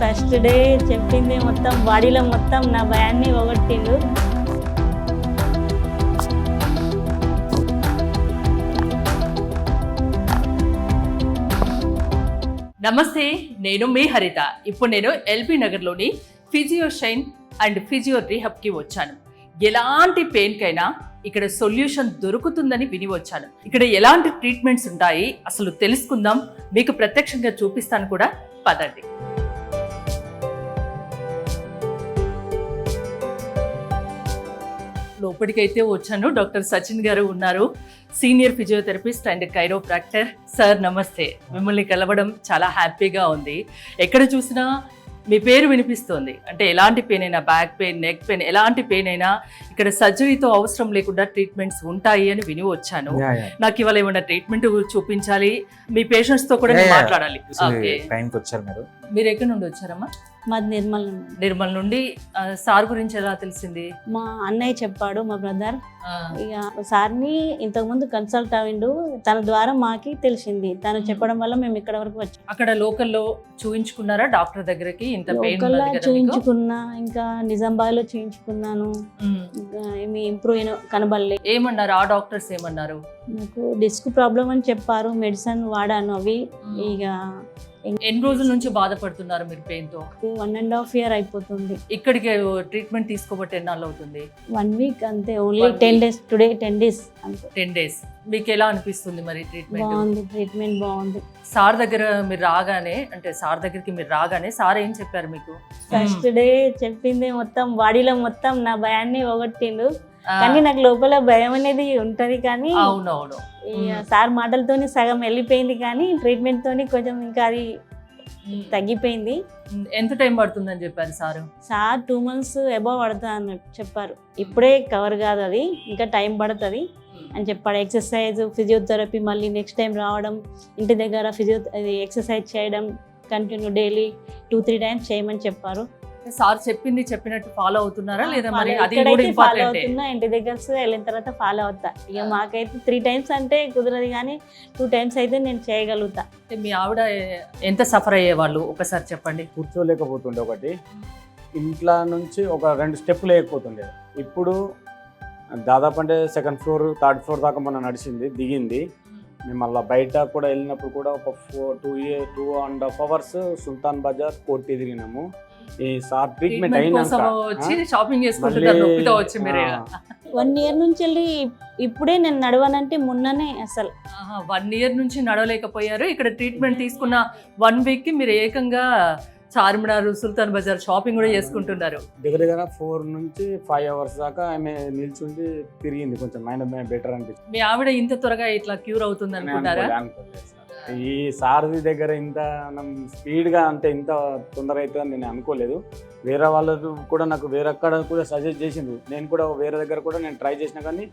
First day చెప్పింది మొత్తం బాడీలో మొత్తం నా భయాన్ని పోగొట్టిండు. నమస్తే నేను మీ హరిత. ఇప్పుడు నేను ఎల్బీ నగర్లోని ఫిజియో షైన్ అండ్ ఫిజియో రీహబ్కి వచ్చాను. ఎలాంటి పెయిన్కైనా ఇక్కడ సొల్యూషన్ దొరుకుతుందని విని వచ్చాను. ఇక్కడ ఎలాంటి ట్రీట్మెంట్స్ ఉంటాయి అసలు తెలుసుకుందాం. మీకు ప్రత్యక్షంగా చూపిస్తాను కూడా. పదండి. లోపలికైతే వచ్చాను. డాక్టర్ సచిన్ గారు ఉన్నారు. Senior physiotherapist and chiropractor. Sir నమస్తే. మిమ్మల్ని కలవడం చాలా హ్యాపీగా ఉంది. ఎక్కడ చూసినా మీ పేరు వినిపిస్తోంది. అంటే ఎలాంటి పెయిన్ అయినా బ్యాక్ పెయిన్ నెక్ పెయిన్ ఎలాంటి పెయిన్ అయినా ఇక్కడ సర్జరీతో అవసరం లేకుండా ట్రీట్మెంట్స్ ఉంటాయి అని విని వచ్చాను. నాకు ఇవాళ ఏమైనా ట్రీట్మెంట్ చూపించాలి? మీ పేషెంట్స్తో కూడా. మాట్లాడాలి. మీరు ఎక్కడి నుండి వచ్చారమ్మా? మాది నిర్మల్ నుండి. నిర్మల్ నుండి సార్ గురించి ఎలా తెలిసింది? మా అన్నయ్య చెప్పాడు మా బ్రదర్. ఇక సార్ని ఇంతకుముందు కన్సల్ట్ అయిండు తన ద్వారా మాకి తెలిసింది. తను చెప్పడం వల్ల మేము ఇక్కడ వరకు వచ్చాం. అక్కడ లోకల్లో చూయించుకున్నారా డాక్టర్ దగ్గరకి? ఇంత లోకల్లా చూయించుకున్నా ఇంకా నిజామాబాద్లో చూయించుకున్నాను. ఇంకా ఏమి ఇంప్రూవ్ అయిన కనబడలే. ఏమన్నారు? ఆ డాక్టర్స్ ఏమన్నారు? నాకు డిస్క్ ప్రాబ్లం అని చెప్పారు మెడిసిన్ వాడాను అవి. ఇక ఎన్ని రోజుల నుంచి బాధపడుతున్నారు మీరు పెయిన్తో? వన్ అండ్ హాఫ్ ఇయర్ అయిపోతుంది. ఇక్కడికి ట్రీట్మెంట్ తీసుకోబట్టి ఎన్నాళ్ళు అవుతుంది. వన్ వీక్ అంతే only ten. Days today ten days అంతే. టెన్ డేస్ మీకు ఎలా అనిపిస్తుంది మరి ట్రీట్మెంట్ బాగుంది ట్రీట్మెంట్ బాగుంది. సార్ దగ్గర మీరు రాగానే అంటే సార్ దగ్గరికి మీరు రాగానే సార్ ఏం చెప్పారు మీకు? ఫస్ట్ డే చెప్పింది మొత్తం బాడీలో మొత్తం నా భయాన్ని పోగొట్టిండు. కానీ నాకు లోపల భయం అనేది ఉంటది కానీ అవునవును. సార్ మాటలతోని సగం వెళ్ళిపోయింది కానీ ట్రీట్మెంట్ తోని కొంచెం ఇంకా అది తగ్గిపోయింది. ఎంత టైం పడుతుందని చెప్పారు sir? Sir two months above పడుతుంది అన్నట్టు చెప్పారు. ఇప్పుడే కవర్ కాదు అది ఇంకా టైం పడుతుంది అని చెప్పాడు. ఎక్సర్సైజ్ ఫిజియోథెరపీ మళ్ళీ నెక్స్ట్ టైం రావడం ఇంటి దగ్గర ఫిజియో ఎక్సర్సైజ్ చేయడం continue daily two three times చేయమని చెప్పారు. సార్ చెప్పింది చెప్పినట్టు ఫాలో అవుతున్నారా? లేదా మరి అది కూడా ఇంపార్టెంట్ అవుతున్నా ఇంటి దగ్గర వెళ్ళిన తర్వాత ఫాలో అవుతా. ఇక మాకైతే త్రీ టైమ్స్ అంటే కుదరదు కానీ టూ టైమ్స్ అయితే నేను చేయగలుగుతా. మీ ఆవిడ ఎంత సఫర్ అయ్యేవాళ్ళు? ఒకసారి చెప్పండి. కూర్చోలేకపోతుండే ఒకటి. ఇంట్లో నుంచి ఒక రెండు స్టెప్పులు వేయకపోతుండే ఇప్పుడు దాదాపు అంటే సెకండ్ ఫ్లోర్ థర్డ్ ఫ్లోర్ దాకా మనం నడిచింది దిగింది. మేము. మళ్ళీ బయట కూడా వెళ్ళినప్పుడు కూడా ఒక four two year two and half hours Sultan Bazar court తిరిగినాము. ఈ సార్ ట్రీట్మెంట్ అయినాక. వచ్చి షాపింగ్ చేసుకుంటున్నారు మళ్ళీ- నొప్పితో వచ్చి మీరు. వన్ ఇయర్ నుంచి వెళ్ళి ఇప్పుడే నేను నడవనంటే మొన్ననే అసలు. వన్ ఇయర్ నుంచి నడవలేకపోయారు. ఇక్కడ ట్రీట్మెంట్ తీసుకున్న వన్ వీక్కి మీరు ఏకంగా చార్మినార్ సుల్తాన్ బజార్ షాపింగ్ కూడా చేసుకుంటున్నారు. దగ్గర దగ్గర ఫోర్ నుంచి ఫైవ్ అవర్స్ దాకా ఆమె నిల్చుండి తిరిగింది. కొంచెం మైండ్ బెటర్ అనిపించింది. మీ ఆవిడ ఇంత త్వరగా ఇట్లా క్యూర్ అవుతుంది సార్. ఈ సారథి దగ్గర ఇంత స్పీడ్గా అంటే ఇంత తొందర అవుతుందని నేను అనుకోలేదు. వేరే వాళ్ళది కూడా నాకు వేరక్కడ కూడా సజెస్ట్ చేసిండ్రు. నేను కూడా వేరే దగ్గర కూడా నేను ట్రై చేసిన కానీ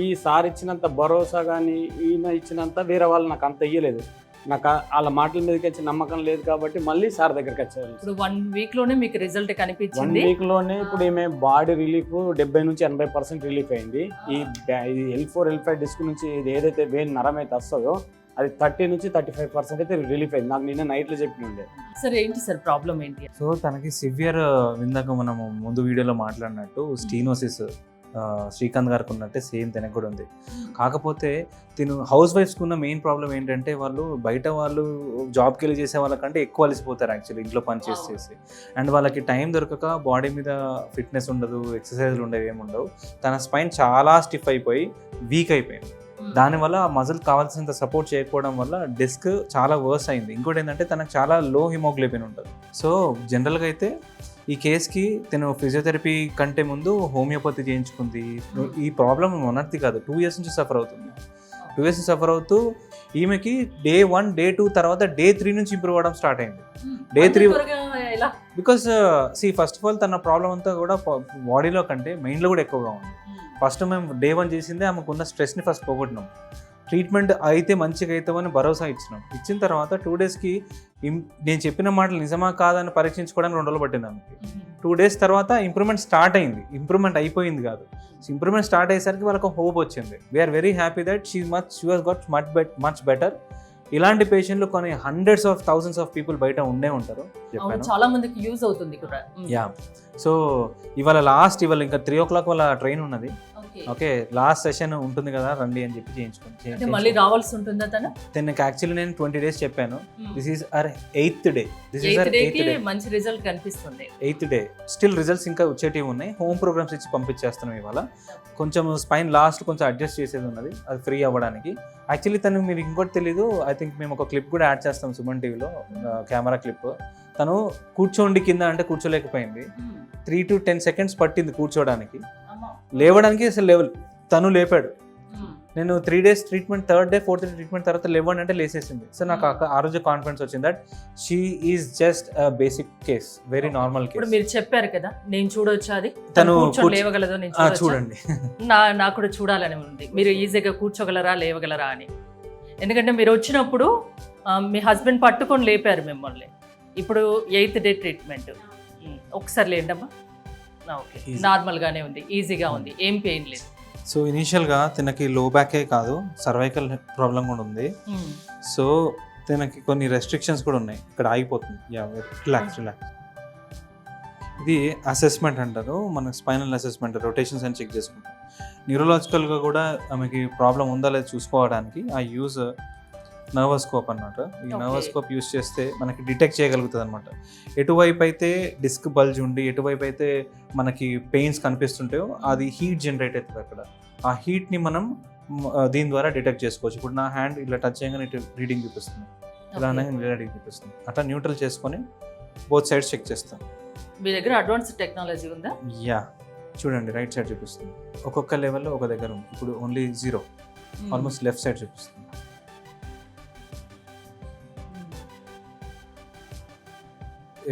ఈ సార్ ఇచ్చినంత భరోసా కానీ ఈయన ఇచ్చినంత వేరే వాళ్ళు నాకు అంత ఇయ్యలేదు. నాకు వాళ్ళ మాటల మీదకి వచ్చి నమ్మకం లేదు కాబట్టి మళ్ళీ సార్ దగ్గరికి వచ్చారు. ఇప్పుడు వన్ వీక్లోనే మీకు రిజల్ట్ వన్ కనిపించింది. వీక్లోనే ఇప్పుడు ఈమె బాడీ రిలీఫ్ డెబ్బై నుంచి ఎనభై పర్సెంట్ రిలీఫ్ అయింది. ఈ L four L five disc నుంచి ఇది ఏదైతే వెయిన్ నరం అయితే వస్తుందో అది థర్టీ నుంచి థర్టీ ఫైవ్ పర్సెంట్ అయితే రిలీఫ్ అయింది. నాకు నిన్న నైట్లో చెప్పినుండే సార్ ఏంటి సార్ ప్రాబ్లం ఏంటి? సో తనకి సివియర్ ఇందాక మనము ముందు వీడియోలో మాట్లాడినట్టు స్టీనోసిస్ శ్రీకాంత్ గారికి ఉన్నట్టే సేమ్ తనకు కూడా ఉంది. కాకపోతే తిను హౌస్ వైఫ్స్కి ఉన్న మెయిన్ ప్రాబ్లం ఏంటంటే వాళ్ళు బయట వాళ్ళు జాబ్కి వెళ్ళి చేసే వాళ్ళకంటే ఎక్కువ అలసిపోతారు యాక్చువల్లీ ఇంట్లో పని చేసి. చేసి. అండ్ వాళ్ళకి టైం దొరకక బాడీ మీద ఫిట్నెస్ ఉండదు ఎక్సర్సైజ్లు ఉండవు ఏమి ఉండవు తన స్పైన్ చాలా స్టిఫ్ అయిపోయి వీక్ అయిపోయింది. దానివల్ల ఆ మజిల్ కావాల్సినంత సపోర్ట్ చేయకపోవడం వల్ల డిస్క్ చాలా వర్స్ అయింది. ఇంకోటి ఏంటంటే తనకు చాలా లో హిమోగ్లోబిన్ ఉంటుంది. సో జనరల్గా అయితే ఈ కేస్కి తను ఫిజియోథెరపీ కంటే ముందు హోమియోపతి చేయించుకుంది. ఈ ప్రాబ్లం మొన్నటిది కాదు టూ ఇయర్స్ నుంచి సఫర్ అవుతుంది. ఇయర్స్ సఫర్ అవుతూ ఈమెకి డే వన్ డే టూ తర్వాత డే త్రీ నుంచి ఇంప్రూవ్ అవ్వడం స్టార్ట్ అయింది. త్వరగా ఎలా? Because see first of all తన ప్రాబ్లం అంతా కూడా బాడీలో కంటే మైండ్లో కూడా ఎక్కువగా ఉంది. ఫస్ట్ మేము డే వన్ చేసిందే ఆమెకున్న స్ట్రెస్ని ఫస్ట్ పోగొట్టినాం. ట్రీట్మెంట్ అయితే మంచిగా అవుతామని భరోసా ఇచ్చినాం. ఇచ్చిన తర్వాత టూ డేస్కి నేను చెప్పిన మాటలు నిజమా కాదని పరీక్షించుకోవడానికి రెండు రోజులు పట్టింది ఆమెకి. టూ డేస్ తర్వాత ఇంప్రూవ్మెంట్ స్టార్ట్ అయింది. ఇంప్రూవ్మెంట్ అయిపోయింది కాదు. ఇంప్రూవ్మెంట్ స్టార్ట్ అయ్యేసరికి వాళ్ళకి హోప్ వచ్చింది. We are very happy that she much she was got much bet much better ఇలాంటి పేషెంట్లు కొన్ని hundreds of thousands of people బయట ఉండే ఉంటారు. చాలా మందికి యూజ్ అవుతుంది. యా సో ఇవాళ లాస్ట్ ఇవాళ ఇంకా త్రీ ఓ క్లాక్ వాళ్ళ ట్రైన్ ఉన్నది. ఓకే. లాస్ట్ సెషన్ ఉంటుంది కదా రండి అని చెప్పి చేయించుకోండి మళ్ళీ రావాల్సి ఉంటుందా తను? యాక్చువల్లీ నేను ట్వంటీ డేస్ చెప్పాను. This is our eighth day this is our eighth day మంచి రిజల్ట్ కనిపిస్తుంది. ఎయిత్ డే స్టిల్ రిజల్ట్స్ ఇంకా వచ్చేటివి ఉన్నాయి. హోమ్ ప్రోగ్రామ్స్ ఇచ్చి పంపించేస్తున్నాం ఇవాళ. కొంచెం స్పైన్ లాస్ట్ కొంచెం అడ్జస్ట్ చేసేది ఉన్నది. అది ఫ్రీ అవ్వడానికి. యాక్చువల్లీ తను మీరు ఇంకోటి తెలీదు. ఐ థింక్ మేము ఒక క్లిప్ కూడా యాడ్ చేస్తాం సుమన్ టీవీలో కెమెరా క్లిప్ తను కూర్చోండి కింద అంటే కూర్చోలేకపోయింది. త్రీ టు టెన్ సెకండ్స్ పట్టింది కూర్చోవడానికి అమ్మా. లేవడానికి అసలు లెవెల్. తను లేపాడు. నేను three days treatment third day fourth day treatment తర్వాత లేవండి అంటే లేసేసింది. సో నాకు ఆ- రోజు కాన్ఫిడెన్స్ వచ్చింది that she is just basic case very normal case మీరు చెప్పారు కదా నేను చూడొచ్చా అది? తను లేవగలదో నేను? చూడండి. నా నాకు కూడా చూడాలని ఉంది. మీరు ఈజీగా కూర్చోగలరా లేవగలరా అని. ఎందుకంటే మీరు వచ్చినప్పుడు మీ హస్బెండ్ పట్టుకొని లేపారు మిమ్మల్ని. ఇప్పుడు ఎయిత్ డే ట్రీట్మెంట్ ఒకసారి లేండమ్మా. ఓకే. నార్మల్గానే ఉంది ఈజీగా ఉంది ఏం పెయిన్ లేదు. సో ఇనీషియల్గా తనకి లో బ్యాకే కాదు సర్వైకల్ ప్రాబ్లం కూడా ఉంది. సో తనకి కొన్ని రెస్ట్రిక్షన్స్ కూడా ఉన్నాయి. ఇక్కడ ఆగిపోతుంది. యా రిలాక్స్ రిలాక్స్ ఇది అసెస్మెంట్ అంటారు మన స్పైనల్ అసెస్మెంట్ రొటేషన్స్ అని చెక్ చేసుకుంటాం. న్యూరలాజికల్గా కూడా ఆమెకి ప్రాబ్లం ఉందా లేదా చూసుకోవడానికి ఆ యూజ్ నర్వస్కోప్ అన్నమాట. ఈ. నర్వస్కోప్ యూజ్ చేస్తే మనకి డిటెక్ట్ చేయగలుగుతుంది అనమాట ఎటువైపు అయితే డిస్క్ బల్జ్ ఉండి ఎటువైపు అయితే మనకి పెయిన్స్ కనిపిస్తుంటాయో అది హీట్ జనరేట్ అవుతుంది అక్కడ. ఆ హీట్ని మనం దీని ద్వారా డిటెక్ట్ చేసుకోవచ్చు. ఇప్పుడు నా హ్యాండ్ ఇలా టచ్ చేయగానే ఇటు రీడింగ్ చూపిస్తుంది. ఇలా. అనగానే రీడింగ్ చూపిస్తుంది. అట్లా న్యూట్రల్ చేసుకొని బోత్ సైడ్స్ చెక్ చేస్తాం. మీ దగ్గర అడ్వాన్స్ టెక్నాలజీ ఉందా? యా. చూడండి రైట్ సైడ్ చూపిస్తుంది. ఒక్కొక్క లెవెల్లో ఒక దగ్గర ఉంది. ఇప్పుడు only zero. Almost left side చూపిస్తుంది.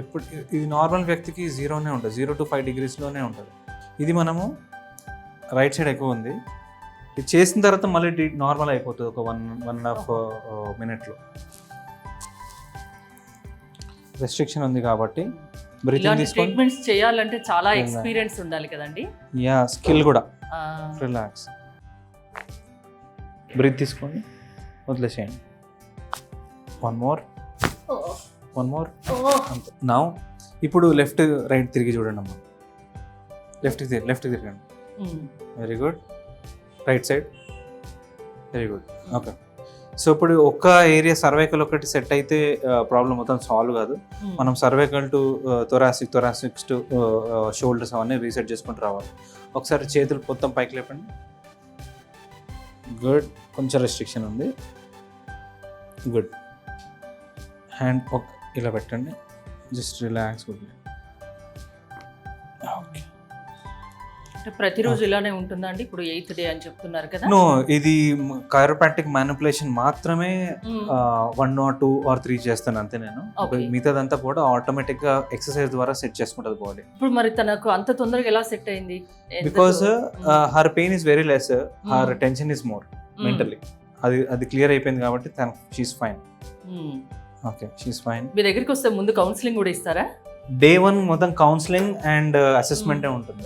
ఎప్పుడు ఇది నార్మల్ వ్యక్తికి జీరోనే ఉంటుంది. జీరో టు ఫైవ్ డిగ్రీస్లోనే ఉంటుంది. ఇది మనము రైట్ సైడ్ ఎక్కువ ఉంది. ఇది చేసిన తర్వాత మళ్ళీ నార్మల్ అయిపోతుంది ఒక వన్ వన్ అండ్ హాఫ్ మినిట్లో రెస్ట్రిక్షన్ ఉంది కాబట్టి బ్రీతింగ్ ట్రీట్మెంట్స్ చేయాలంటే చాలా. ఎక్స్పీరియన్స్ ఉండాలి కదండి? యా స్కిల్ కూడా. రిలాక్స్ బ్రీత్ తీసుకొని వదిలేసేయండి. వన్ మోర్ వన్ మోర్ నా ఇప్పుడు లెఫ్ట్ రైట్ తిరిగి చూడండి అమ్మా. లెఫ్ట్కి తిరిగి లెఫ్ట్కి తిరగండి. Very good right side very good okay so ఇప్పుడు ఒక్క ఏరియా సర్వైకల్ ఒకటి సెట్ అయితే ప్రాబ్లం మొత్తం సాల్వ్ కాదు. మ్మ్. మనం cervical to thoracic thoracics to shoulders అవన్నీ రీసెట్ చేసుకుంటూ రావాలి. ఒకసారి చేతులు మొత్తం పైకి లేపండి. గుడ్ కొంచెం రెస్ట్రిక్షన్ ఉంది. గుడ్ హ్యాండ్ ఒక ఇలా పెట్టండి. Just relax good okay. అంటే ప్రతిరోజు ఇలానే ఉంటుందా అండి? ఇప్పుడు ఎయిత్ డే అని చెప్తున్నారు కదా. నో ఇది కైరోపాటిక్ మ్యానిపులేషన్ మాత్రమే. One or two or three చేస్తాను అంతే నేను. మిగతాదంతా కూడా ఆటోమేటిక్గా ఎక్సర్సైజ్ ద్వారా సెట్ చేసుకుంటుంది బాడీ ఇప్పుడు మరి తనకు అంత తొందరగా ఎలా సెట్ అయింది? Because her pain is very less her. Tension is more. Mentally అది అది క్లియర్ అయిపోయింది కాబట్టి తన she's fine. Okay she's fine మీ దగ్గరికి వస్తే ముందు కౌన్సిలింగ్ కూడా ఇస్తారా? డే వన్ మొత్తం కౌన్సిలింగ్ అండ్ అసెస్మెంటే. ఉంటుంది.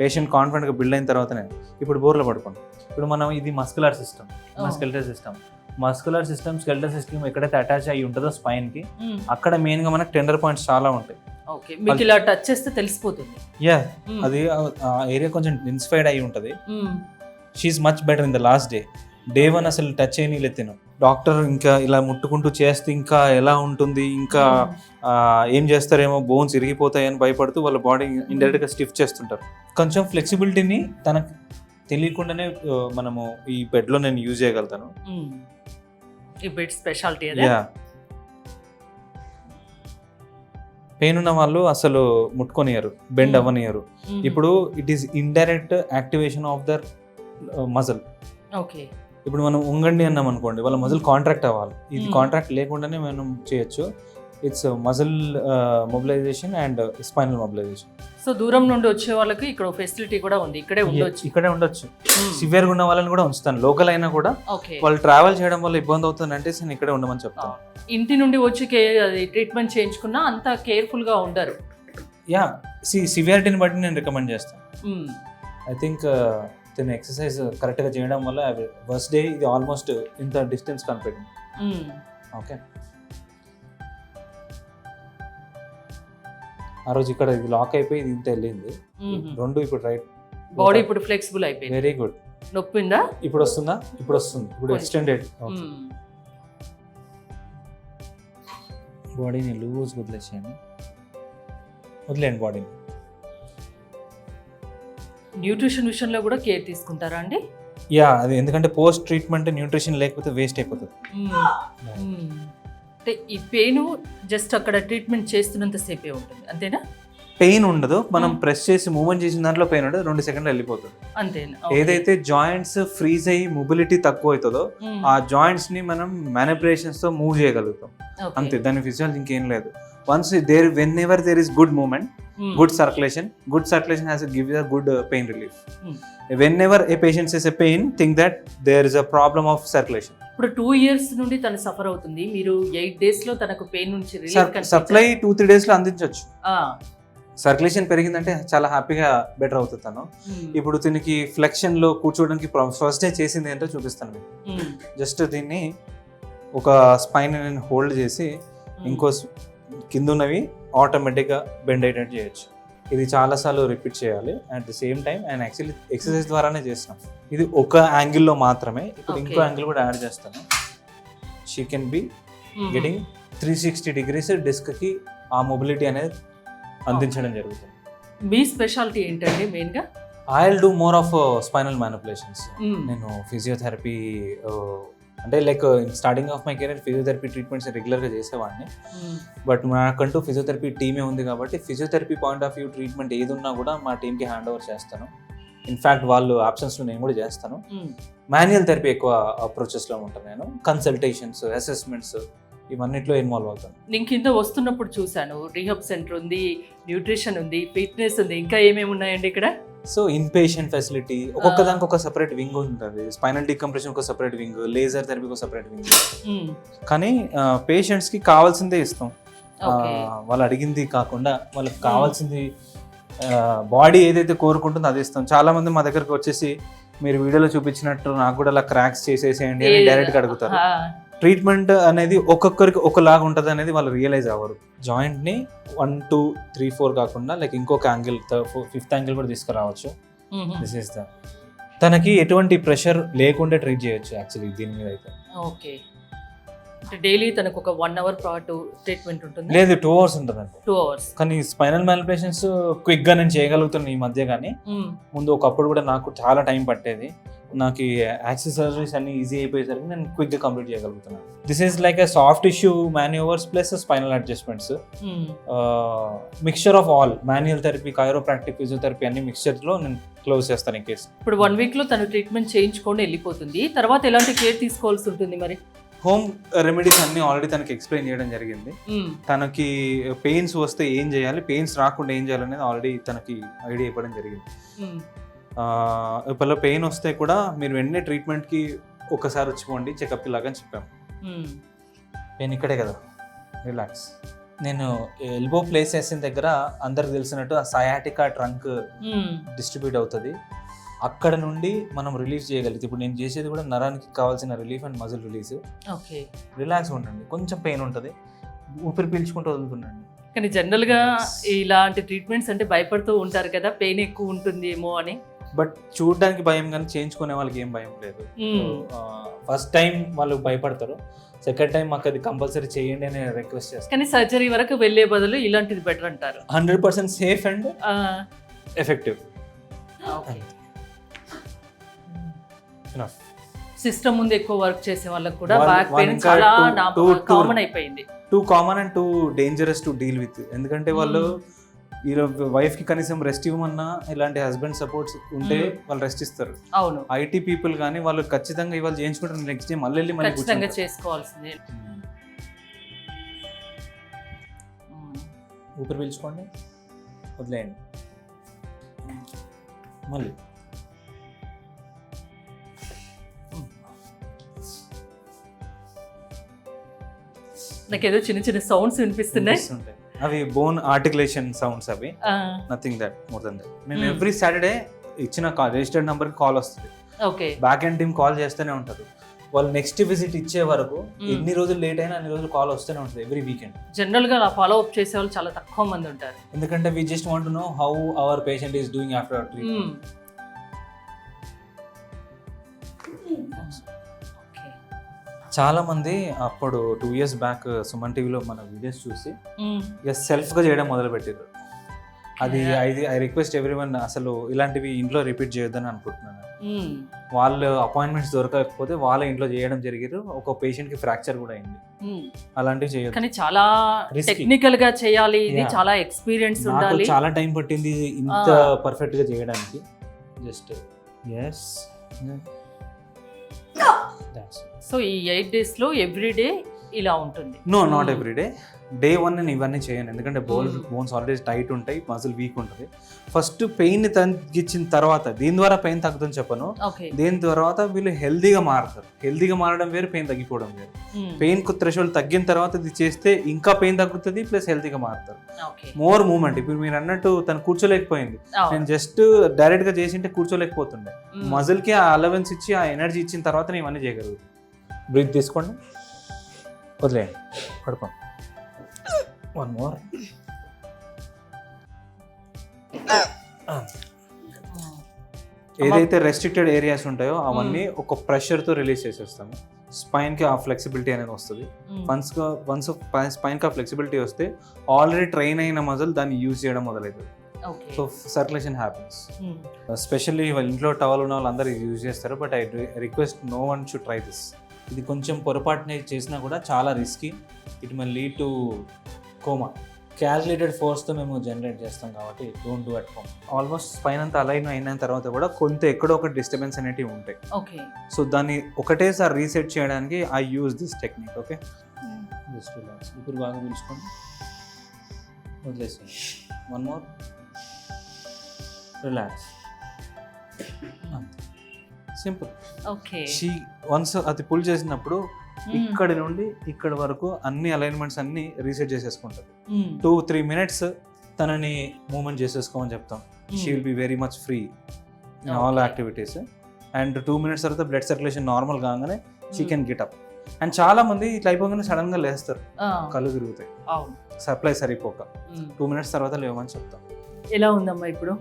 పేషెంట్ కాన్ఫిడెంట్గా బిల్డ్ అయిన తర్వాతనే. ఇప్పుడు బోర్లో పడుకోండి. ఇప్పుడు మనం ఇది muscular system. Skeletal system muscular system skeletal system ఎక్కడైతే అటాచ్ అయ్యి ఉంటుందో స్పైన్కి మ్మ్. అక్కడ మెయిన్గా మనకు టెండర్ పాయింట్స్ చాలా ఉంటాయి. ఓకే మీకు ఇలా టచ్ చేస్తే తెలిసిపోతుంది. Yeah hmm. అది ఆ ఏరియా కొంచెం ఇన్స్పైర్డ్ అయి ఉంటుంది. She's much better in the last day day one అసలు టచ్ చేయని లేదు డాక్టర్ ఇంకా ఇలా ముట్టుకుంటూ చేస్తే ఇంకా ఎలా ఉంటుంది? ఇంకా ఏం చేస్తారేమో? బోన్స్ ఇరిగిపోతాయని భయపడుతూ వాళ్ళ బాడీ ఇండైరెక్ట్గా స్టిఫ్ చేస్తుంటారు. కొంచెం ఫ్లెక్సిబిలిటీని తనకు తెలియకుండానే మనము ఈ బెడ్లో నేను యూజ్ చేయగలుగుతాను. ఈ బెడ్ స్పెషాలిటీ యా. పెయిన్ ఉన్న వాళ్ళు అసలు ముట్టుకొనియరు బెండ్. అవ్వనియరు. ఇప్పుడు it is indirect activation of the muscle. Okay. ఇప్పుడు మనం ఉంగండి అన్నాం అనుకోండి వాళ్ళ మజిల్ కాంట్రాక్ట్ అవ్వాలి. ఇది Hmm. కాంట్రాక్ట్ లేకుండానే మనం చేయొచ్చు. It's muscle mobilisation and spinal mobilisation so దూరం నుండి వచ్చే వాళ్ళకి ఇక్కడ ఫెసిలిటీ కూడా ఉంది. ఇక్కడే ఉండొచ్చు. ఇక్కడే ఉండొచ్చు. సివియర్గా ఉన్న వాళ్ళని కూడా ఉంచుతాను. లోకల్ అయినా కూడా వాళ్ళు ట్రావెల్ చేయడం వల్ల ఇబ్బంది అవుతుంది అంటే నేను ఇక్కడే ఉండమని చెప్తాను. ఇంటి నుండి వచ్చి కేర్ ట్రీట్మెంట్ చేయించుకున్నా అంత కేర్ఫుల్గా ఉండరు. యా సి సివియారిటీని బట్టి నేను రికమెండ్ చేస్తాను. ఐ థింక్ తను ఎక్సర్సైజ్ కరెక్ట్గా చేయడం వల్ల ఫస్ట్ డే ఇది ఆల్మోస్ట్ ఇంత డిస్టెన్స్ కనిపెట్టింది. ఓకే. ఆ రోజు ఇక్కడ ఇది లాక్ అయిపోయి ఇది ఇంత వెళ్ళింది. రెండు ఇప్పుడు రైట్. బాడీ ఇప్పుడు ఫ్లెక్సిబుల్ అయిపోయింది. Very good. నొప్పిందా? ఇప్పుడు వస్తుందా? ఇప్పుడు వస్తుంది. ఇప్పుడు. ఎక్స్టెండెడ్. బాడీని లూజ్ వదిలేసేయండి. వదిలేండి బాడీని. న్యూట్రిషన్ విషయంలో కూడా కేర్ తీసుకుంటారా అండి? యా అది ఎందుకంటే పోస్ట్ ట్రీట్మెంట్ న్యూట్రిషన్ లేకపోతే వేస్ట్ అయిపోతుంది. అంటే ఈ పెయిన్ జస్ట్ అక్కడ ట్రీట్మెంట్ చేస్తున్నంత సేపే ఉంటుంది అంతేనా? పెయిన్ ఉండదు మనం. ప్రెస్ చేసి మూవ్మెంట్ చేసిన దాంట్లో పెయిన్ ఉండదు రెండు సెకండ్లు వెళ్ళిపోతుంది. అంతేనా? ఏదైతే జాయింట్స్ ఫ్రీజ్ అయ్యి మొబిలిటీ తక్కువ అవుతుందో. ఆ జాయింట్స్ని మనం మ్యానిపులేషన్స్తో మూవ్ చేయగలుగుతాం. అంతే దాని ఫిజియాలజీ ఇంకేం లేదు. Once there whenever there is good movement good circulation good circulation has give the good pain relief Hmm. Whenever a patients is a pain think that there is a problem of circulation ఇప్పుడు two years నుండి తను suffer అవుతుంది మీరు eight డేస్లో తనకు pain నుంచి కనిపించా- supply two three డేస్లో అందించవచ్చు ఆ. సర్క్యులేషన్ పెరిగిందంటే చాలా హ్యాపీగా బెటర్ అవుతుంది తను మ్మ్. ఇప్పుడు దీనికి ఫ్లెక్షన్లో కూర్చోవడానికి ఫస్ట్ డే చేసింది ఏంటో చూపిస్తాను మీకు. జస్ట్ దీన్ని ఒక స్పైన్ హోల్డ్ చేసి మ్మ్. ఇంకో స్- కింద ఉన్నవి ఆటోమేటిక్గా బెండ్ అయ్యేటట్టు చేయొచ్చు. ఇది చాలాసార్లు రిపీట్ చేయాలి. At the same time and actually exercise ద్వారానే చేస్తున్నాం. ఇది ఒక యాంగిల్లో మాత్రమే. ఇప్పుడు ఇంకో. యాంగిల్ కూడా యాడ్ చేస్తాను. She can be. Getting three sixty degrees డిస్క్కి ఆ మొబిలిటీ అనేది అందించడం జరుగుతుంది. మీ స్పెషాలిటీ ఏంటండి మెయిన్గా? I will do more of spinal manipulations. నేను ఫిజియోథెరపీ అంటే like starting of my career physiotherapy treatments రెగ్యులర్గా చేసేవాడిని. బట్ మాకంటూ ఫిజియోథెరపీ టీమే ఉంది కాబట్టి physiotherapy point of view treatment ఏది ఉన్నా కూడా మా టీంకి హ్యాండ్ ఓవర్ చేస్తాను ఇన్ఫ్యాక్ట్ వాళ్ళు ఆప్షన్స్లో నేను కూడా చేస్తాను. మాన్యువల్ థెరపీ ఎక్కువ అప్రోచెస్లో ఉంటాను నేను కన్సల్టేషన్స్ అసెస్మెంట్స్ ఇవన్నిట్లో ఇన్వాల్వ్ అవుతాను నేను కింద వస్తున్నప్పుడు చూశాను. రీహబ్ సెంటర్ ఉంది న్యూట్రిషన్ ఉంది ఫిట్నెస్ ఉంది ఇంకా ఏమేమి ఉన్నాయండి ఇక్కడ? సో ఇన్ పేషెంట్ ఫెసిలిటీ ఒక్కొక్క. దానికి ఒక సెపరేట్ వింగ్ ఉంటుంది. స్పైనల్ డికంప్రెషన్ ఒక సెపరేట్ వింగ్ లేజర్ థెరపీ ఒక సెపరేట్ వింగ్. కానీ పేషెంట్స్కి కావాల్సిందే ఇస్తాం. వాళ్ళు అడిగింది కాకుండా వాళ్ళకి కావాల్సింది బాడీ ఏదైతే కోరుకుంటుందో అది ఇస్తాం. చాలా మంది మా దగ్గరకు వచ్చేసి మీరు వీడియోలో చూపించినట్టు నాకు కూడా అలా క్రాక్స్ చేసేసేయండి అని ఏ- డైరెక్ట్గా అడుగుతారు. ట్రీట్మెంట్ అనేది ఒక్కొక్కరికి ఒకలాగా ఉంటుంది అనేది వాళ్ళు రియలైజ్ అవ్వరు. జాయింట్ని వన్ టూ త్రీ ఫోర్ కాకుండా లైక్ ఇంకొక యాంగిల్ ఫిఫ్త్ యాంగిల్ కూడా తీసుకురావచ్చు. దిస్ ఇస్ ద తనకి ఎటువంటి ప్రెషర్ లేకుండా ట్రీట్ చేయొచ్చు యాక్చువల్లీ దీని మీద అయితే. ఓకే. అంటే డైలీ తనకు ఒక వన్ అవర్ పాటు ట్రీట్మెంట్ ఉంటుంది? లేదు టూ అవర్స్ ఉంటుందండి. టూ అవర్స్ కానీ స్పైనల్ మ్యాలిపేషన్స్ క్విక్గా నేను చేయగలుగుతున్నాను ఈ మధ్య కానీ ముందు ఒకప్పుడు కూడా నాకు చాలా టైం పట్టేది. నాకు ఈ యాక్సెస్ సర్జరీస్ అన్ని ఈజీ అయిపోయేసరికి నేను క్విక్గా కంప్లీట్ చేయగలుగుతున్నాను. This is like a soft tissue manoeuvres plus spinal adjustments mixture of all manual therapy chiropractic physiotherapy అన్ని మిక్చర్లో నేను క్లోజ్ చేస్తాను ఈ కేసు ఇప్పుడు వన్ వీక్లో తను ట్రీట్మెంట్ చేయించుకొని వెళ్ళిపోతుంది. తర్వాత ఎలాంటి కేర్ తీసుకోవాల్సి ఉంటుంది మరి? హోమ్ రెమెడీస్ అన్ని ఆల్రెడీ తనకి ఎక్స్ప్లెయిన్ చేయడం జరిగింది. తనకి పెయిన్స్ వస్తే ఏం చేయాలి పెయిన్స్ రాకుండా ఏం చేయాలనేది ఆల్రెడీ తనకి ఐడియా ఇవ్వడం జరిగింది. ఇప్పుడు పెయిన్ వస్తే కూడా మీరు వెంటనే ట్రీట్మెంట్కి ఒకసారి వచ్చిపోండి చెకప్ లాగా అని చెప్పాము. నేను ఇక్కడే కదా రిలాక్స్ నేను ఎల్బో ప్లేస్ చేసిన దగ్గర అందరికి తెలిసినట్టు ఆ సయాటికా ట్రంక్. డిస్ట్రిబ్యూట్ అవుతుంది అక్కడ నుండి మనం రిలీఫ్ చేయగలిగితే ఇప్పుడు నేను చేసేది కూడా నరానికి కావాల్సిన relief and muscle release okay. Relax ఉండండి. కొంచెం పెయిన్ ఉంటుంది. ఊపిరి పీల్చుకుంటూ వదులుతుండండి. కానీ జనరల్గా ఇలాంటి ట్రీట్మెంట్స్ అంటే భయపడుతూ ఉంటారు కదా పెయిన్ ఎక్కువ ఉంటుంది ఏమో అని? బట్ చూడడానికి భయం కానీ చేయించుకునే వాళ్ళకి ఏం భయం లేదు. ఫస్ట్ టైం వాళ్ళు భయపడతారు. సెకండ్ టైం మాకు అది కంపల్సరీ చేయండి అని రిక్వెస్ట్ చేస్తాను కానీ సర్జరీ వరకు వెళ్ళే బదులు ఇలాంటిది బెటర్ అంటారు. Hundred percent safe and effective okay. System ముందు ఎక్కువ వర్క్ చేసే వాళ్ళకి కూడా బ్యాక్ పెయిన్ చాలా కామన్ అయిపోయింది. Too common and too dangerous to deal with ఎందుకంటే వాళ్ళు వైఫ్కి కనీసం రెస్ట్ ఇవ్వమన్నా ఇలాంటి హస్బెండ్ సపోర్ట్స్ ఉంటే Hmm. వాళ్ళు రెస్ట్ ఇస్తారు. అవును. ఐటీ పీపుల్ కానీ వాళ్ళు ఖచ్చితంగా ఇవాళ చేయించుకుంటారు. నెక్స్ట్ డే మళ్ళీ మళ్ళీ ఖచ్చితంగా. చేసుకోవాల్సిందే. Hmm. ఊపిరి పీల్చుకోండి. వదిలేయండి. మళ్ళీ. నాకు ఏదో చిన్న చిన్న సౌండ్స్ వినిపిస్తున్నాయి. అవి బోన్ ఆర్టికులేషన్ సౌండ్స్ అవి. Nothing that more than that మేము Hmm. ఎవ్రీ సాటర్డే ఇచ్చిన కాల్ రిజిస్టర్డ్ నెంబర్కి కాల్ వస్తుంది. Okay back end team call చేస్తూనే ఉంటారు వాళ్ళు నెక్స్ట్ విజిట్ ఇచ్చే వరకు Mm. ఎన్ని రోజులు లేట్ అయినా అన్ని రోజులు కాల్ వస్తూనే ఉంటుంది ఎవ్రీ వీకెండ్ జనరల్గా ఫాలో అప్ చేసే వాళ్ళు చాలా తక్కువ మంది ఉంటారు. ఎందుకంటే we just want know how our patient is doing after treatment. చాలా మంది అప్పుడు టూ ఇయర్స్ బ్యాక్ సుమన్ టీవీలో మన వీడియోస్ చూసి. ఇక సెల్ఫ్గా చేయడం మొదలు పెట్టారు అది I I request every one అసలు ఇలాంటివి ఇంట్లో రిపీట్ చేయొద్దని అనుకుంటున్నాను. వాళ్ళు అపాయింట్మెంట్స్ దొరకకపోతే వాళ్ళ ఇంట్లో చేయడం జరిగారు ఒక పేషెంట్కి ఫ్రాక్చర్ కూడా అయింది. అలాంటివి చేయొద్దు కానీ చాలా. టెక్నికల్గా చేయాలి ఇది. చాలా ఎక్స్పీరియన్స్ ఉండాలి చాలా టైం పట్టింది ఇంత. పర్ఫెక్ట్గా చేయడానికి జస్ట్ ఎస్ సో ఈ ఎయిట్ డేస్లో ఎవ్రీ డే ఇలా ఉంటుంది. No not Hmm. Every day day one నేను ఇవన్నీ చేయను. ఎందుకంటే bone Hmm. Bones already tight ఉంటాయి మజిల్ వీక్ ఉంటుంది. ఫస్ట్ పెయిన్ తగ్గించిన తర్వాత దీని ద్వారా పెయిన్ తగ్గుతుందని చెప్పను. దీని తర్వాత వీళ్ళు హెల్దీగా మారుతారు. హెల్దీగా మారడం వేరు పెయిన్ తగ్గిపోవడం వేరు. పెయిన్ థ్రెషోల్డ్ తగ్గిన తర్వాత ఇది చేస్తే ఇంకా పెయిన్ తగ్గుతుంది ప్లస్ హెల్తీగా మారుతారు. మోర్ మూమెంట్ ఇప్పుడు మీరు అన్నట్టు తను కూర్చోలేకపోయింది. నేను జస్ట్ డైరెక్ట్గా చేసింటే కూర్చోలేకపోతుండే. మజిల్కి ఆ అలవెన్స్ ఇచ్చి ఆ ఎనర్జీ ఇచ్చిన తర్వాత నేను ఇవన్నీ చేయగలుగుతాను. బ్రీత్ తీసుకోండి. వదిలేయండి పడుకోండి వన్ మోర్ ఏదైతే రెస్ట్రిక్టెడ్ ఏరియాస్ ఉంటాయో అవన్నీ ఒక pressure తో రిలీజ్ చేసేస్తాము. Spine కి ఆ ఫ్లెక్సిబిలిటీ అనేది వస్తుంది. వన్స్ వన్స్ స్పైన్కి ఆ ఫ్లెక్సిబిలిటీ వస్తే ఆల్రెడీ ట్రైన్ అయిన మజిల్ దాన్ని యూజ్ చేయడం మొదలవుతుంది okay so circulation happiness. Specially వాళ్ళ ఇంట్లో టవల్ ఉన్న వాళ్ళందరూ యూజ్ చేస్తారు but I request no one should try this ఇది కొంచెం పొరపాటునే చేసినా కూడా చాలా risky it may lead to coma calculated ఫోర్స్తో మేము జనరేట్ చేస్తాం కాబట్టి don't do at home almost అంతా అలైన్ అయిన తర్వాత కూడా కొంత ఎక్కడో ఒక డిస్టర్బెన్స్ అనేటివి ఉంటాయి. ఓకే సో దాన్ని ఒకటేసారి రీసెట్ చేయడానికి I use this technique okay just relax ఇప్పుడు బాగా పిలుచుకోండి. వదిలేసేయండి. One more relax simple. Okay. She once అది పుల్ చేసినప్పుడు ఇక్కడి నుండి ఇక్కడ వరకు అన్ని అలైన్మెంట్స్ అన్ని రీసెట్ చేసేసుకుంటుంది. టూ త్రీ మినిట్స్ తనని మూమెంట్ చేసేసుకోమని చెప్తాం. She will be very much free in all. Activities. And two minutes తర్వాత బ్లడ్ సర్క్యులేషన్ నార్మల్ కాగానే she. Can get up. And చాలా మంది ఇట్లా అయిపోగానే సడన్గా లేస్తారు కళ్ళు తిరుగుతాయి. సప్లై సరిపోక. టూ మినిట్స్ తర్వాత లేవమని చెప్తాం. ఎలా ఉందమ్మా ఇప్పుడు?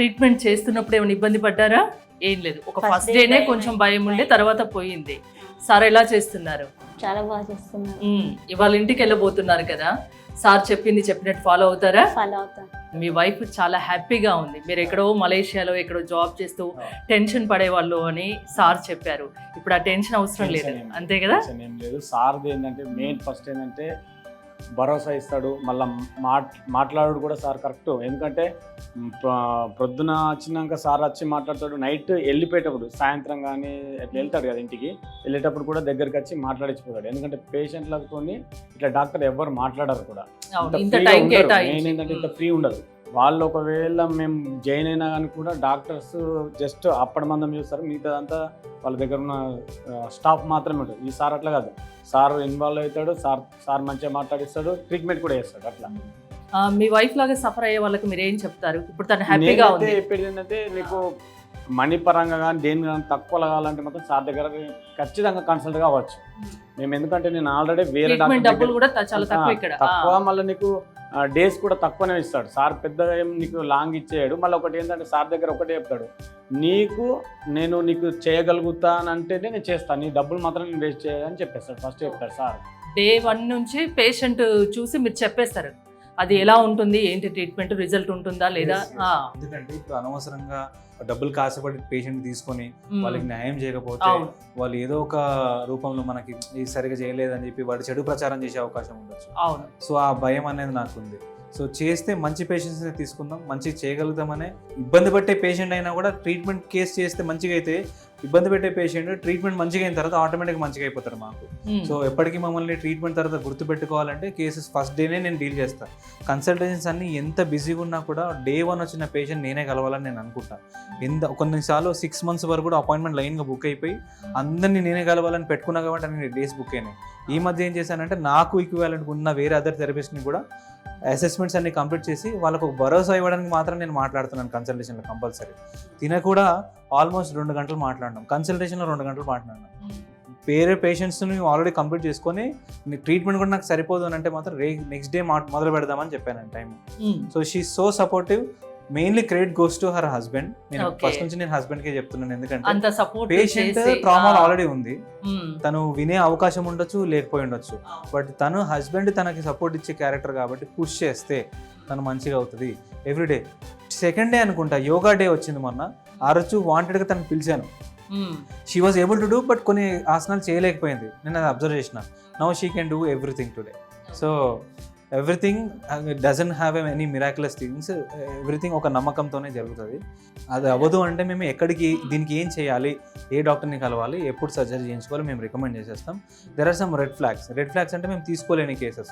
ట్రీట్మెంట్ చేస్తున్నప్పుడు ఏమైనా ఇబ్బంది పడ్డారా? ఏం లేదు. ఒక ఫస్ట్ డేనే కొంచెం. భయం ఉండే తర్వాత పోయింది. సార్ ఎలా చేస్తున్నారు? చాలా బాగా చేస్తున్నారు. ఇవాళ ఇంటికి వెళ్ళబోతున్నారు కదా. సార్ చెప్పింది చెప్పినట్టు ఫాలో అవుతారా? ఫాలో అవుతాను. మీ వైఫ్ చాలా హ్యాపీగా ఉంది. మీరు ఎక్కడో మలేషియాలో ఎక్కడో జాబ్ చేస్తూ టెన్షన్ పడేవాళ్ళు అని సార్ చెప్పారు. ఇప్పుడు ఆ టెన్షన్ అవసరం లేదు. అంతే కదా? లేదు. సార్ది ఏంటంటే మెయిన్ ఫస్ట్ ఏంటంటే భరోసా ఇస్తాడు. మళ్ళీ మాట్ మాట్లాడు కూడా సార్ కరెక్ట్. ఎందుకంటే ప్రొద్దున వచ్చినాక సార్ వచ్చి మాట్లాడతాడు. నైట్ వెళ్ళిపోయేటప్పుడు సాయంత్రం కానీ అట్లా వెళ్తాడు కదా ఇంటికి. వెళ్ళేటప్పుడు కూడా దగ్గరికి వచ్చి మాట్లాడించిపోతాడు. ఎందుకంటే పేషెంట్లతో ఇట్లా డాక్టర్ ఎవరు మాట్లాడరు కూడా. ఏంటంటే ఇంత ఫ్రీ ఉండదు. వాళ్ళు ఒకవేళ మేము జాయిన్ అయినా కానీ కూడా డాక్టర్స్ జస్ట్ అప్పటి మందం చూస్తారు. మిగతాదంతా వాళ్ళ దగ్గర ఉన్న స్టాఫ్ మాత్రమే ఉంటుంది ఈ సార్ అట్లా కాదు. సార్ ఇన్వాల్వ్ అవుతాడు. సార్ సార్ మంచిగా మాట్లాడిస్తాడు. ట్రీట్మెంట్ కూడా చేస్తాడు. అట్లా. మీ వైఫ్ లాగా సఫర్ అయ్యే వాళ్ళకి మీరు ఏం చెప్తారు? ఇప్పుడు తను హ్యాపీగా ఉంది. చెప్పేది ఏంటంటే నీకు మనీ పరంగా కానీ దేని కానీ తక్కువ కావాలంటే మాత్రం సార్ దగ్గర ఖచ్చితంగా కన్సల్ట్ కావచ్చు. మేము ఎందుకంటే నేను ఆల్రెడీ వేరే డాక్టర్ డబ్బులు కూడా త- చాలా తక్కువ ఇక్కడ. ఆ, తక్కువ మళ్ళీ నీకు డేస్ కూడా తక్కువనే ఇస్తాడు. సార్ పెద్దగా ఏం నీకు లాంగ్ ఇచ్చేయడు. మళ్ళీ ఒకటి ఏంటంటే సార్ దగ్గర ఒకటే చెప్తాడు. నీకు నేను నీకు చేయగలుగుతానంటేనే నేను చేస్తాను నీ డబ్బులు మాత్రం నేను వేస్ట్ చేయని చెప్పేస్తాడు. ఫస్ట్ చెప్తాడు సార్. డే వన్ నుంచి పేషెంట్ చూసి మీరు చెప్పేస్తారు. అది ఎలా ఉంటుంది? ఏంటి ట్రీట్మెంట్ రిజల్ట్ ఉంటుందా లేదా? ఎందుకంటే ఇప్పుడు అనవసరంగా డబ్బులు కాసపడి పేషెంట్ తీసుకొని. వాళ్ళకి న్యాయం చేయకపోతే వాళ్ళు ఏదో ఒక రూపంలో మనకి సరిగా చేయలేదని చెప్పి వాడు చెడు ప్రచారం చేసే అవకాశం ఉండొచ్చు. అవును. సో ఆ భయం అనేది నాకు ఉంది సో చేస్తే మంచి పేషెంట్స్ తీసుకుందాం మంచిగా చేయగలుగుతామనే ఇబ్బంది పెట్టే పేషెంట్ అయినా కూడా ట్రీట్మెంట్ కేస్ చేస్తే మంచిగా అయితే ఇబ్బంది పెట్టే పేషెంట్ ట్రీట్మెంట్ మంచిగా అయిన తర్వాత ఆటోమేటిక్గా మంచిగా అయిపోతారు మాకు. సో ఎప్పటికీ మమ్మల్ని ట్రీట్మెంట్ తర్వాత గుర్తుపెట్టుకోవాలంటే కేసెస్ ఫస్ట్ డేనే నేను డీల్ చేస్తాను కన్సల్టేషన్స్ అన్ని ఎంత బిజీగా ఉన్నా కూడా డే వన్ వచ్చిన పేషెంట్ నేనే కలవాలని నేను అనుకుంటాను ఎంత కొన్నిసార్లు సిక్స్ మంత్స్ వరకు కూడా అపాయింట్మెంట్ లైన్గా బుక్ అయిపోయి అందరినీ నేనే కలవాలని పెట్టుకున్నా కాబట్టి అన్ని డేస్ బుక్ అయినాయి. ఈ మధ్య ఏం చేశానంటే నాకు ఈక్వాలెంట్ ఉన్న వేరే అదర్ థెరపిస్ట్ని కూడా అసెస్మెంట్స్ అన్ని కంప్లీట్ చేసి వాళ్ళకు ఒక భరోసా ఇవ్వడానికి మాత్రం నేను మాట్లాడుతున్నాను కన్సల్టేషన్లో కంపల్సరీ తిన కూడా ఆల్మోస్ట్ రెండు గంటలు మాట్లాడినాం. కన్సల్టేషన్లో రెండు గంటలు మాట్లాడినాం. వేరే పేషెంట్స్ని ఆల్రెడీ కంప్లీట్ చేసుకొని ట్రీట్మెంట్ కూడా నాకు సరిపోదు అని అంటే మాత్రం రే నెక్స్ట్ డే మొదలు పెడదామని చెప్పాను time so she so supportive mainly credit goes to her husband నేను. ఫస్ట్ నుంచి నేను హస్బెండ్ కే చెప్తున్నాను ఎందుకంటే అంత సపోర్ట్ పేషెంట్ ట్రామా ఆల్రెడీ ఉంది. తను వినే అవకాశం ఉండొచ్చు లేకపోయి ఉండొచ్చు. బట్ తను హస్బెండ్ తనకి సపోర్ట్ ఇచ్చే క్యారెక్టర్ కాబట్టి పుష్ చేస్తే తను మంచిగా అవుతుంది. ఎవ్రీడే సెకండ్ డే అనుకుంటా యోగా డే వచ్చింది మొన్న. ఆ రోజు వాంటెడ్గా తనకు పిలిచాను. She was able to do but కొన్ని ఆసనాలు చేయలేకపోయింది. నేను అది అబ్జర్వ్ చేసిన. Now she can do everything today so everything doesn't have any miraculous things everything ఒక నమ్మకంతోనే జరుగుతుంది. అది అవ్వదు అంటే మేము ఎక్కడికి దీనికి ఏం చేయాలి ఏ డాక్టర్ని కలవాలి ఎప్పుడు సర్జరీ చేయించుకోవాలి మేము రికమెండ్ చేసేస్తాం. There are some red flags red flags అంటే మేము తీసుకోలేని కేసెస్.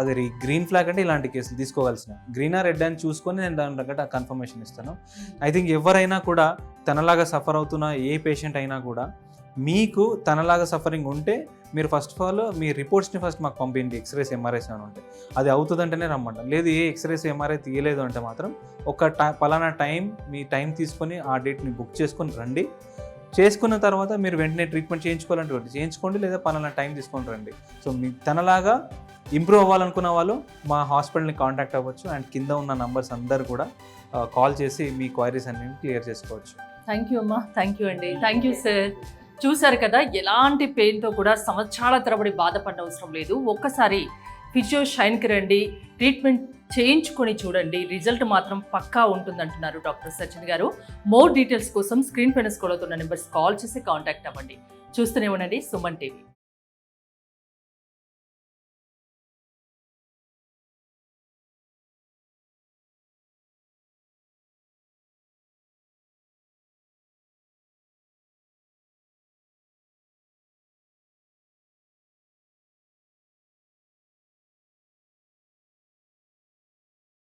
అది గ్రీన్ ఫ్లాగ్ అంటే ఇలాంటి కేసులు తీసుకోవాల్సిన. గ్రీన్ ఆ రెడ్ అని చూసుకొని నేను దాని తగ్గట్టు ఆ కన్ఫర్మేషన్ ఇస్తాను. ఐ థింక్ ఎవరైనా కూడా తనలాగా సఫర్ అవుతున్న ఏ పేషెంట్ అయినా కూడా మీకు తనలాగా సఫరింగ్ ఉంటే మీరు ఫస్ట్ ఆఫ్ ఆల్ మీ రిపోర్ట్స్ని ఫస్ట్ మాకు పంపించండి. ఎక్స్రేస్ ఎంఆర్ఐస్ అని ఉంటే. అది అవుతుందంటేనే రమ్మంటాం. లేదు ఏ ఎక్స్రేస్ ఎంఆర్ఐ తీయలేదు అంటే మాత్రం ఒక టై పలానా టైం మీ టైం తీసుకొని ఆ డేట్ని బుక్ చేసుకొని రండి. చేసుకున్న తర్వాత మీరు వెంటనే ట్రీట్మెంట్ చేయించుకోవాలంటే ఒకటి చేయించుకోండి లేదా పలానా టైం తీసుకొని రండి. సో మీ తనలాగా ఇంప్రూవ్ అవ్వాలనుకున్న వాళ్ళు మా హాస్పిటల్ని కాంటాక్ట్ అవ్వచ్చు. అండ్ కింద ఉన్న నంబర్స్ అందరు కూడా కాల్ చేసి మీ క్వైరీస్ అన్ని క్లియర్ చేసుకోవచ్చు. థ్యాంక్ యూ అమ్మా. థ్యాంక్ యూ అండి. థ్యాంక్ యూ సార్ చూశారు కదా ఎలాంటి పెయిన్తో కూడా సంవత్సరాల తరబడి బాధపడిన అవసరం లేదు. ఒక్కసారి ఫిజియో షైన్కి రండి ట్రీట్మెంట్ చేయించుకొని చూడండి రిజల్ట్ మాత్రం పక్కా ఉంటుందంటున్నారు డాక్టర్ సచిన్ గారు. మోర్ డీటెయిల్స్ కోసం స్క్రీన్ పైన స్కోల్ అవుతున్న నెంబర్స్ కాల్ చేసి కాంటాక్ట్ అవ్వండి. చూస్తూనే ఉండండి సుమన్ టీవీ.